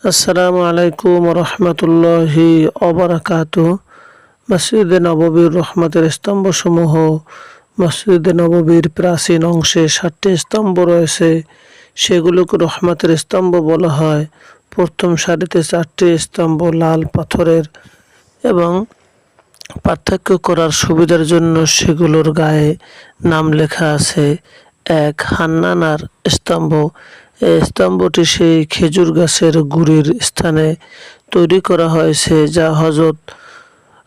আসসালামু আলাইকুম রহমতুল্লাহি অবরাকাত। মসজিদে নববীর রহমতের স্তম্ভসমূহ, মসজিদে নববীর প্রাচীন অংশে ষাটটি স্তম্ভ রয়েছে। সেগুলোকে রহমতের স্তম্ভ বলা হয়। প্রথম সারিতে চারটি স্তম্ভ লাল পাথরের এবং পার্থক্য করার সুবিধার জন্য সেগুলোর গায়ে নাম লেখা আছে। এক হান্নানার স্তম্ভ স্তম্ভটি সেই খেজুর গাছের গুড়ির স্থানে তৈরি করা হয়েছে, যা হজরত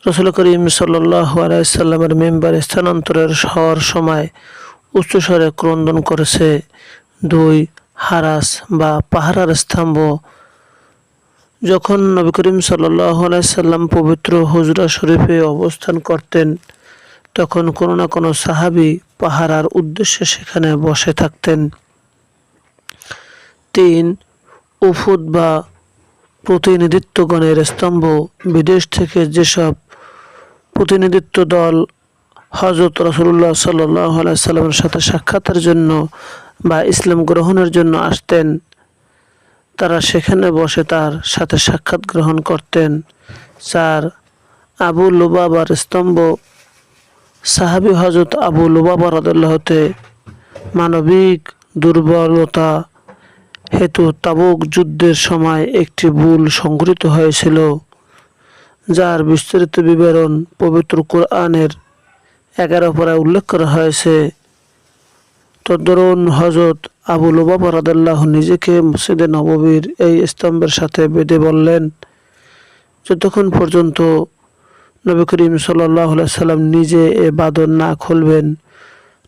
রসুল করিম সাল্লাহ আলাইসাল্লামের মেম্বার স্থানান্তরের হওয়ার সময় উচ্চস্বরে ক্রন্দন করেছে। দুই হারাস বা পাহারার স্তম্ভ। যখন নবী করিম সাল্লাহ আলাইসাল্লাম পবিত্র হুজরা শরীফে অবস্থান করতেন, তখন কোনো না কোনো সাহাবি পাহারার উদ্দেশ্যে সেখানে বসে থাকতেন। তিন উফুদ বা প্রতিনিধিত্বগণের স্তম্ভ বিদেশ থেকে যেসব প্রতিনিধিত্ব দল হজরত রসুল্লাহ সাল্লাহ সাল্লামের সাথে সাক্ষাতের জন্য বা ইসলাম গ্রহণের জন্য আসতেন, তারা সেখানে বসে তার সাথে সাক্ষাৎ গ্রহণ করতেন। চার, আবু লুবাবার স্তম্ভ সাহাবি হজরত আবু লুবাবা রদুল্লাহতে মানবিক দুর্বলতা হেতু তাবুক যুদ্ধের সময় একটি ভুল সংঘটিত হয়েছিল, যার বিস্তারিত বিবরণ পবিত্র কোরআনের এগারো পরায় উল্লেখ করা হয়েছে। তদরুন হজরত আবু লুবাবা রাদাল্লাহ নিজেকে মসজিদে নববীর এই স্তম্ভের সাথে বেঁধে বললেন, যতক্ষণ পর্যন্ত নবী করিম সাল্লাম নিজে এ বাদন না খুলবেন,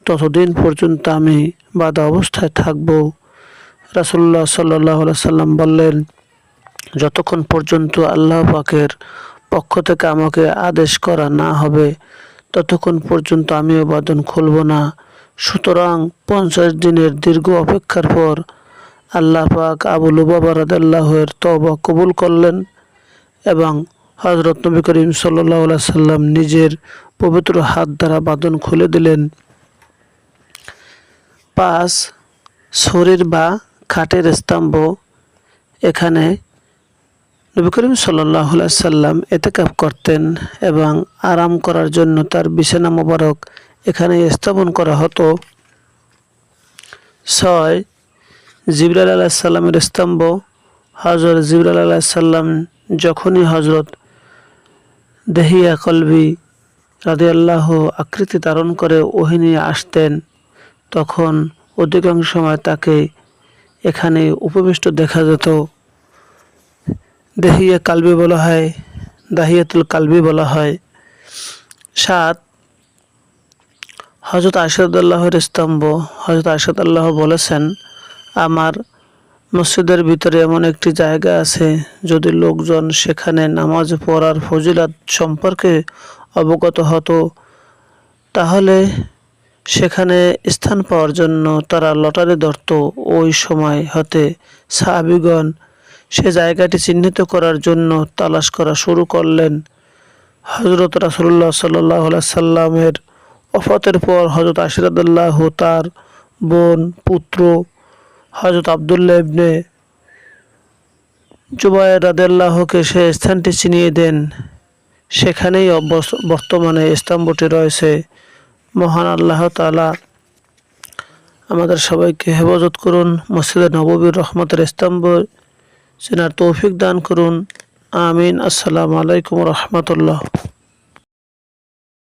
ততদিন পর্যন্ত আমি বাধা অবস্থায় থাকব। রাসুল্লাহ সাল্লাহ সাল্লাম বললেন, যতক্ষণ পর্যন্ত আল্লাহ পাকের পক্ষ থেকে আমাকে আদেশ করা না হবে, ততক্ষণ পর্যন্ত আমিও বাদন খুলব না। সুতরাং পঞ্চাশ দিনের দীর্ঘ অপেক্ষার পর আল্লাহ পাক আবু লুবাবা রাদাল্লাহের তবা কবুল করলেন এবং হজরত নবী করিম সাল্লাহ সাল্লাম নিজের পবিত্র হাত দ্বারা বাদন খুলে দিলেন। পাঁচ, শরীর বা খাটের স্তম্ভ এখানে নবী করিম সাল্লাহ সাল্লাম এতেকাপ করতেন এবং আরাম করার জন্য তার বিছানা মোবারক এখানে স্থাপন করা হতো। ছয় জিবরাল আলাহ সাল্লামের স্তম্ভ। হজরত জিবরাল আলাহ সাল্লাম যখনই হজরত দেহিয়া কলবি রাধে আল্লাহ আকৃতি ধারণ করে ওহিনী আসতেন, তখন অধিকাংশ সময় তাকে এখানে উপবিষ্ট দেখা যেত। দেহিয়া কালবি বলা হয়, দাহিয়াতুল কালবি বলা হয়। সাত হজরত আশাদুল্লাহর স্তম্ভ। হজরত আশাদুল্লাহ বলেছেন, আমার মসজিদের ভিতরে এমন একটি জায়গা আছে, যদি লোকজন সেখানে নামাজ পড়ার ফজিলাত সম্পর্কে অবগত হতো, তাহলে সেখানে স্থান পাওয়ার জন্য তারা লটারি ধরত ওই সময় হতে সাহাবিগণ সে জায়গাটি চিহ্নিত করার জন্য তালাশ করা শুরু করলেন। হজরত রাসুল্লাহ সাল্লাহ সাল্লামের অফতের পর হজরত আশিরাদুল্লাহ তার বোন, পুত্র হজরত আবদুল্লাহ ইবনে জুবাইর রাদেল্লাহকে সে স্থানটি চিনিয়ে দেন। সেখানেই বর্তমানে স্তম্ভটি রয়েছে। মহান আল্লাহ তালা আমাদের সবাইকে হেফাজত করুন, মসজিদে নববীর রহমতের স্তম্ভ চেনার তৌফিক দান করুন। আমিন। আসসালামু আলাইকুম রহমতুল্লাহ।